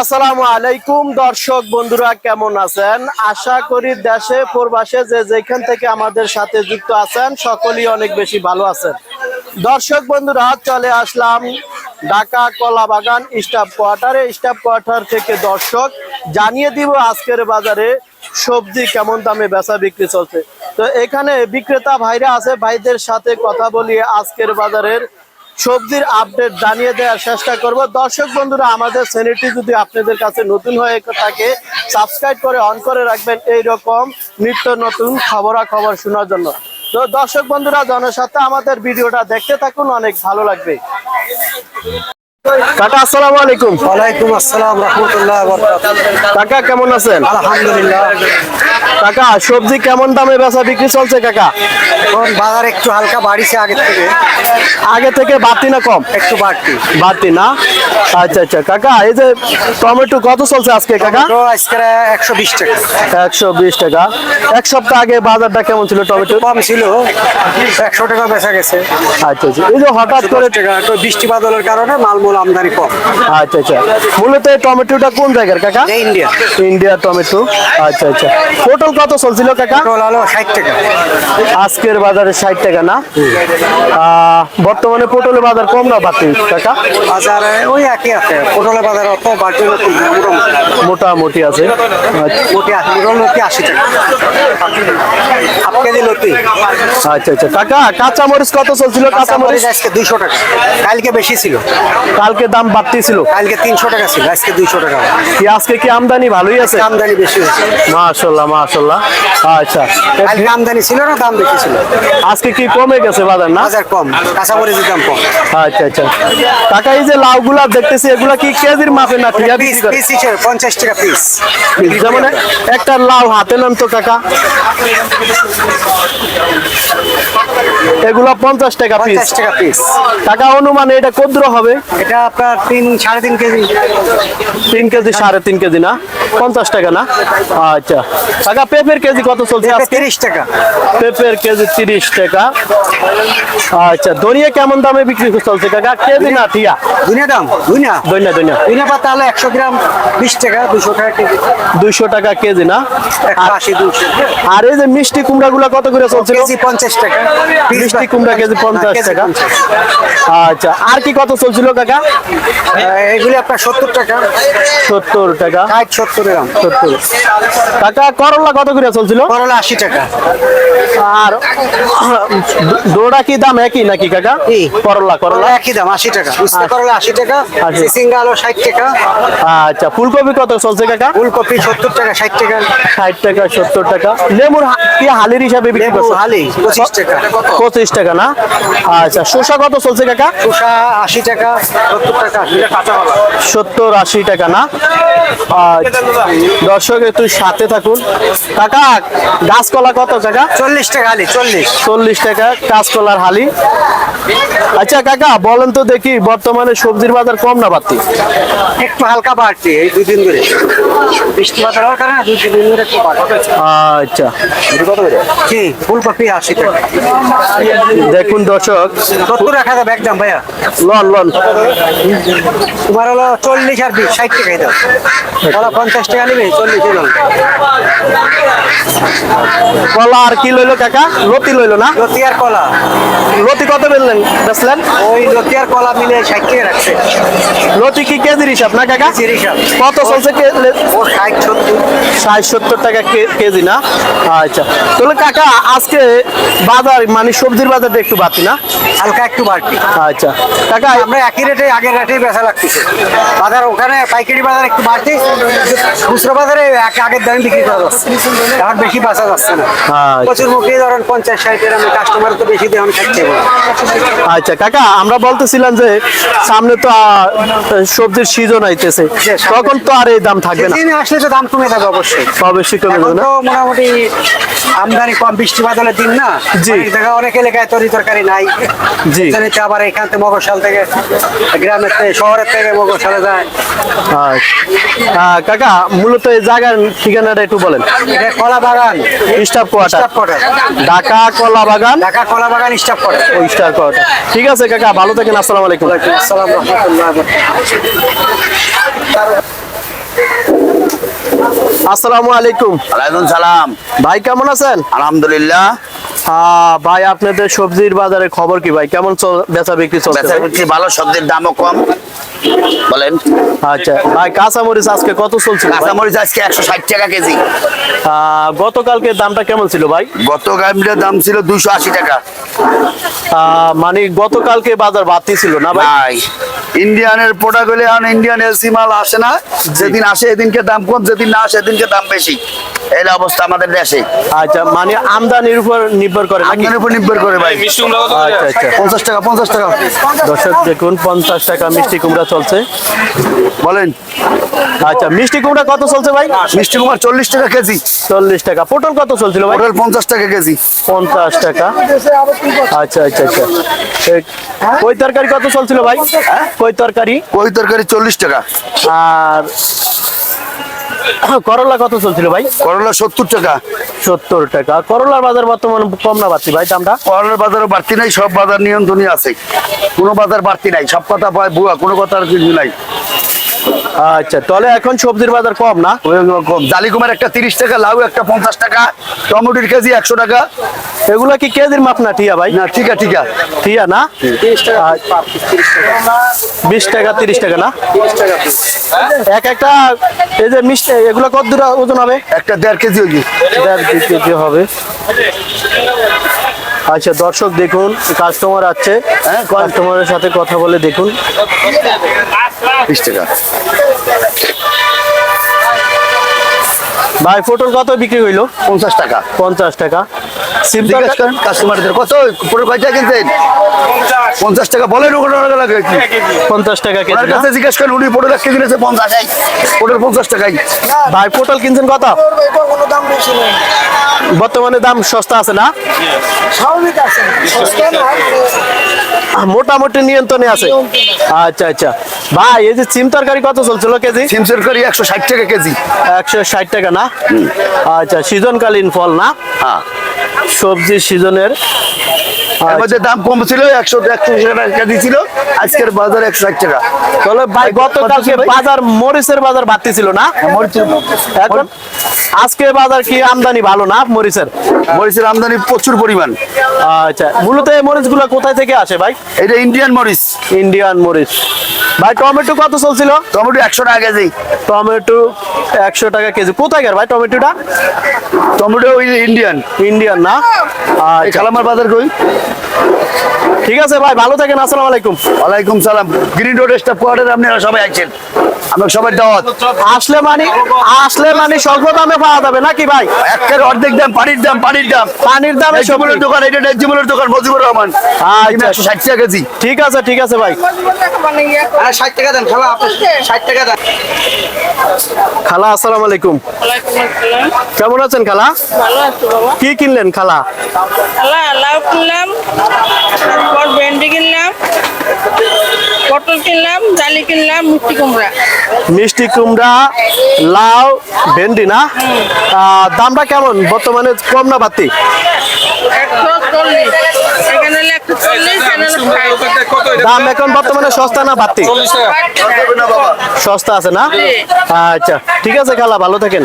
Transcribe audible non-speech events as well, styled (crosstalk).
আসসালামু আলাইকুম, দর্শক বন্ধুরা কেমন আছেন? আশা করি দেশে, প্রবাসে যে যেখান থেকে আমাদের সাথে যুক্ত আছেন, সকলেই অনেক বেশি ভালো আছেন। দর্শক বন্ধুরা, চলে আসলাম ঢাকা কলা বাগান স্টাফ কোয়ার্টারে। স্টাফ কোয়ার্টার থেকে দর্শক জানিয়ে দিব আজকের বাজারে সবজি কেমন দামে বেচা বিক্রি চলছে। তো এখানে বিক্রেতা ভাইরা আছে, ভাইদের সাথে কথা বলিয়ে আজকের বাজারের সবজির আপডেট জানিয়ে দেওয়ার চেষ্টা করব। দর্শক বন্ধুরা, আমাদের চ্যানেলটি যদি আপনাদের কাছে নতুন হয়ে থাকে সাবস্ক্রাইব করে অন করে রাখবেন এই রকম নিত্য নতুন খবরাখবর শোনার জন্য। তো দর্শক বন্ধুরা জনসাথে আমাদের ভিডিওটা দেখতে থাকুন, অনেক ভালো লাগবে। কাকা আসসালামু আলাইকুম। ওয়ালাইকুম আসসালাম রহমতুল্লাহ কাকা কেমন আছেন? আলহামদুলিল্লাহ। কাকা সবজি কেমন দামে বেচা বিক্রি চলছে কাকা? এখন বাজার একটু হালকা বাড়িছে আগে থেকে। আগে থেকে বাড়তি না কম? একটু বাড়তি। বাড়তি না? আচ্ছা আচ্ছা। কাকা এই যে টমেটো কত চলছে আজকে কাকা? আজকে একশো বিশ টাকা। একশো বিশ টাকা। এক সপ্তাহ আগে বাজারটা কেমন ছিল টমেটো? কম ছিল। একশো টাকা বেচা গেছে। আচ্ছা আচ্ছা। এই যে হঠাৎ করে বৃষ্টি বাদলের কারণে মালমূল আমদানি কম। আচ্ছা আচ্ছা। মূলত এই টমেটোটা কোন জায়গার কাকা? ইন্ডিয়া। India tomato. আচ্ছা আচ্ছা। পটল কত চলছিল কাকা? টোল হলো ষাট টাকা। আজকের বাজারে ষাট টাকা না? বর্তমানে পটলের বাজার কম না বাড়তি কাকা? বাজারে ওই একই আছে। পটলের বাজার অত বাড়তি না, মোটামুটি। মোটামুটি আছে। আচ্ছা। মোটি আশি মোটামুটি আশি টাকা। হাফ কেজি লতি আচ্ছা আচ্ছা। কাকা কাঁচা মরিচ কত চলছিল? কাঁচা কাঁচামরিচ? মরিচ আজকে দুইশো টাকা। কালকে বেশি ছিল। কালকে দাম বাড়তি ছিল কালকে তিনশো টাকা ছিল আজকে দুইশো টাকা। কি আজকে কি আমদানি ভালোই আছে? আমদানি বেশি হয়েছে। মাশাল্লাহ মাশাল্লাহ। আচ্ছা। কালকে আমদানি ছিল না দাম বেশি ছিল। আজকে কি কমে গেছে বাজার না? বাজার কম কাঁচামরিচের দাম কম। আচ্ছা আচ্ছা। কাকা এই যে লাউগুলা দেখতেছি এগুলা কি কেজির মাপে না পিস পিস হিসেবে পঞ্চাশ টাকা পিস। যেমন একটা লাউ হাতে নেন তো কাকা। এগুলা পঞ্চাশ টাকা পিস। পঞ্চাশ টাকা পিস। টাকা অনুমানে এটা কদ্র হবে? এটা আপনার তিন সাড়ে তিন কেজি তিন কেজি সাড়ে তিন কেজি না পঞ্চাশ টাকা না? আচ্ছা। কাকা পেঁপের কেজি কত চলছে আজকে? তিরিশ টাকা। পেঁপের কেজি তিরিশ টাকা। আচ্ছা ধনিয়া কেমন দামে বিক্রি চলছে কাকা? কেজি না টিয়া? দুনিয়া দাম দুনিয়া দৈনা দৈনা দুনিয়া পাতা হলো একশো গ্রাম বিশ টাকা দুশো টাকা কেজি। দুইশো টাকা কেজি না? আশি দুশো আর এই যে মিষ্টি কুমড়া গুলা কত করে চলছিল? কেজি পঞ্চাশ টাকা। মিষ্টি কুমড়া কেজি পঞ্চাশ কেজি টাকা। আচ্ছা আর কি কত চলছিল কাকা? এগুলি আপনার সত্তর টাকা। সত্তর টাকা। ষাট সত্তর গ্রাম সত্তর। কাকা করলা কত করে চলছিল? করলা আশি টাকা। আর দোড়া কি দাম একই নাকি কাকা? করলা করলা। একই দাম আশি টাকা। উস্তা করলা আশি টাকা আশি। সিঙ্গা আলো ষাট টাকা। আচ্ছা ফুলকপি কত চলছে কাকা? ফুলকপি সত্তর টাকা ষাট টাকা। ষাট টাকা সত্তর টাকা। লেবুর কি হালির হিসাবে বিক্রি করছে? হালি পঁচিশ টাকা। পঁচিশ টাকা না? আচ্ছা শসা কত চলছে কাকা? শসা আশি টাকা সত্তর টাকা। সত্তর আশি টাকা না? আচ্ছা, দর্শক একটু সাথে থাকুন। কাকা গাছকলা কত কাকা? চল্লিশ টাকা হালি চল্লিশ। চল্লিশ টাকা কাঁচকলার হালি। আচ্ছা কাকা বলেন তো দেখি বর্তমানে সবজির বাজার কম না বাড়তি? একটু হালকা বাড়ছে এই দুই দিন ধরে। বৃষ্টি বাদল হওয়ার কারণে দুই তিন দিন ধরে একটু বাড়ছে আচ্ছা। কি? ফুলকপি আশি টাকা। দেখুন দর্শক। সত্তর রাখা যাবে একদম ভাইয়া। লন লন। তোমার হলো চল্লিশ আর বিশ ষাট দাও কলা পঞ্চাশ টাকা নেবে? চল্লিশ কলা আর কি লইলো কাকা? লতি লইলো না? লতি আর কলা। লতি কত বেললেন? বেচলেন? ওই লতি আর কলা মিলে ষাট টাকা রাখছে। লতি কি কেজির হিসাব না কাকা? হিসাব। কত চলছে কে- ষাট সত্তর। ষাট সত্তর টাকা কেজি না? আচ্ছা। তাহলে কাকা আজকে বাজার মানে সবজির বাজারটা একটু বাড়তি না? হালকা একটু বাড়তি। আচ্ছা। কাকা আমরা একই রেটে আগের রেটেই বেচা লাগতেছে। বাজার ওখানে পাইকারি বাজার একটু বাড়তি। খুচরো বাজারে আগের দামে বিক্রি করা যাচ্ছে। এখন বেশি বেচা যাচ্ছে না। আচ্ছা। প্রচুর মুখে ধরেন পঞ্চাশ ষাটের আমি কাস্টমার তো বেশি দেওয়ান খাচ্ছে আচ্ছা কাকা আমরা বলতেছিলাম যে সামনে তো সবজির সিজন আইতেছে। তখন তো আর এই দাম থাকবে না। আসলে তো দাম কমে যাবে অবশ্যই। অবশ্যই কমে যাবে না। মোটামুটি আমদানি কম বৃষ্টি বাদলের দিন না। জি। অনেক জায়গায় অনেক এলাকায় তরি তরকারি নাই। জি। আবার এখান থেকে মগরশাল থেকে গ্রামের থেকে শহরের থেকে মগরশালে যায়। আচ্ছা। কাকা মূলত এই জায়গার ঠিকানাটা একটু বলেন। এটা কলা বাগান। Staff quarter. ঢাকা কলা বাগান? Dhaka Kalabagan staff quarter. ও স্টার কোয়ার্টার। ঠিক আছে কাকা ভালো থাকেন আসসালামু আলাইকুম। আসসালাম রহমতুল্লাহ। আসসালামু আলাইকুম। ওয়ালাইকুম সালাম। ভাই কেমন আছেন? আলহামদুলিল্লাহ। আহ, ভাই আপনাদের সবজির বাজারে খবর কি ভাই? কেমন চল- বেচা বিক্রি চলছে? বেচা বিক্রি ভালো সবজির দামও কম। বলেন। আচ্ছা ভাই কাঁচামরিচ আজকে কত চলছিল? কাঁচামরিচ আজকে একশো ষাট টাকা কেজি। গতকালকে দামটা কেমন ছিল ভাই? গত গামটার দাম ছিল দুইশো আশি টাকা। মানে গতকালকে বাজার বাড়তি ছিল না ভাই? ইন্ডিয়ানের প্রোডাক্ট হলে এখন ইন্ডিয়ান এলসি মাল আসে না। যেদিন আসে এদিনকে দাম কম যেদিন না আসে এদিনকে দাম বেশি। এই অবস্থা আমাদের দেশে। আচ্ছা মানে আমদানির উপর নির্ভর করে নাকি? আমদানির উপর নির্ভর করে ভাই। মিষ্টি কুমড়া আচ্ছা আচ্ছা। পঞ্চাশ টাকা পঞ্চাশ টাকা। দর্শক দেখুন পঞ্চাশ টাকা মিষ্টি কুমড়া চলছে? বলেন। আচ্ছা মিষ্টি কুমড়া কত চলছে ভাই? মিষ্টি কুমড়া চল্লিশ টাকা কেজি। চল্লিশ টাকা। পটল কত চলছিল ভাই? পটল পঞ্চাশ টাকা কেজি। পঞ্চাশ টাকা। আচ্ছা আচ্ছা আচ্ছা। ঠিক কই তরকারি কত চলছিল ভাই? কই তরকারি? কই তরকারি চল্লিশ টাকা। আর করলা কত চলছিল ভাই? করলা সত্তর টাকা। সত্তর টাকা। করলার বাজার বর্তমান কম না বাড়তি ভাই দামটা? করলার বাজারও বাড়তি নাই সব বাজার নিয়ন্ত্রণই আছে। কোনো বাজার বাড়তি নাই সব কথা পায় বুয়া কোনো কথা আর কিছু নাই। আচ্ছা তাহলে এখন সবজির বাজার কম না? কম। জালিকুমার একটা তিরিশ টাকা লাউ একটা পঞ্চাশ টাকা টমেটোর কেজি একশো টাকা। এগুলা কি কেজির মাপ না টিয়া ভাই? না ঠিক আছে ঠিক আছে টিয়া না বিশ টাকা তিরিশ টাকা না? এক একটা এই যে মিষ্টি এগুলো কত দূর ওজন হবে? একটা দেড় কেজি ওই দেড় কেজি হবে। আচ্ছা দর্শক দেখুন কাস্টমার আছে হ্যাঁ, কাস্টমারের সাথে কথা বলে দেখুন। বিশ টাকা। ভাই পটল কত বিক্রি হইল? পঞ্চাশ টাকা। পঞ্চাশ টাকা। জিজ্ঞেস করেন কাস্টমারদের কত? পুরো কয়টা কিনতেন পঞ্চাশ টাকা বলেন লাগে পঞ্চাশ টাকা কেজি কাছে জিজ্ঞেস করেন উনি পঞ্চাশ। পঞ্চাশ টাকাই। ভাই পটল কিনছেন কত? বর্তমানে দাম সস্তা আছে না? মোটামুটি নিয়ন্ত্রণে আছে। আচ্ছা আচ্ছা। ভাই এই যে সিম তরকারি কত চলছিল কেজি? সিম তরকারি একশো ষাট টাকা কেজি। একশো ষাট টাকা না? আচ্ছা সিজনকালীন ফল না? হ্যাঁ। সবজি সিজনের এর মধ্যে দাম কম ছিল একশো একশো টাকা কেজি ছিল আজকের বাজার একশো ষাট টাকা। তাহলে ভাই গতকালকে বাজার মরিচের বাজার বাড়তি ছিল না? এখন আজকে বাজার কি আমদানি ভালো না মরিচের? মরিচের আমদানি প্রচুর পরিমাণ। আচ্ছা মূলত এই মরিচগুলো কোথায় থেকে আসে ভাই? এটা ইন্ডিয়ান মরিচ। ইন্ডিয়ান মরিচ। ভাই টমেটো কত চলছিল? টমেটো একশো টাকা কেজি। টমেটো একশো টাকা কেজি। কোথায় গেল ভাই টমেটোটা? Tomato Indian. ইন্ডিয়ান না? আচ্ছা। খালামার বাজার কই? Thank (laughs) you. ঠিক আছে ভাই ভালো থাকেন আসসালামু আলাইকুম। ওয়ালাইকুম সালাম। গ্রিন রোড স্টাফ কোয়ার্টারে আপনারা সবাই আছেন আমরা সবাই দাওয়াত। আসলে মানে আসলে মানে স্বল্প দামে পাওয়া যাবে নাকি ভাই? একের অর্ধেক দাম পানির দাম পানির দাম। পানির দামে জীবনের দোকান এটা জীবনের দোকান মজিবুর রহমান। আচ্ছা। একশো ষাট টাকা কেজি। ঠিক আছে ঠিক আছে ভাই। আর ষাট টাকা দেন খালা আপনি ষাট টাকা দেন। খালা আসসালামু আলাইকুম। ওয়ালাইকুম আসসালাম। কেমন আছেন খালা? ভালো আছো বাবা। কি কিনলেন খালা? আল্লাহ লাউ কিনলাম। তারপর ভেন্ডি কিনলাম পটল কিনলাম ডালি কিনলাম মিষ্টি কুমড়া। মিষ্টি কুমড়া লাউ ভেন্ডি না? দামটা কেমন? বর্তমানে কম না বাড়তি। দাম এখন বর্তমানে সস্তা না বাড়তি? সস্তা আছে না? আচ্ছা ঠিক আছে খালা ভালো থাকেন।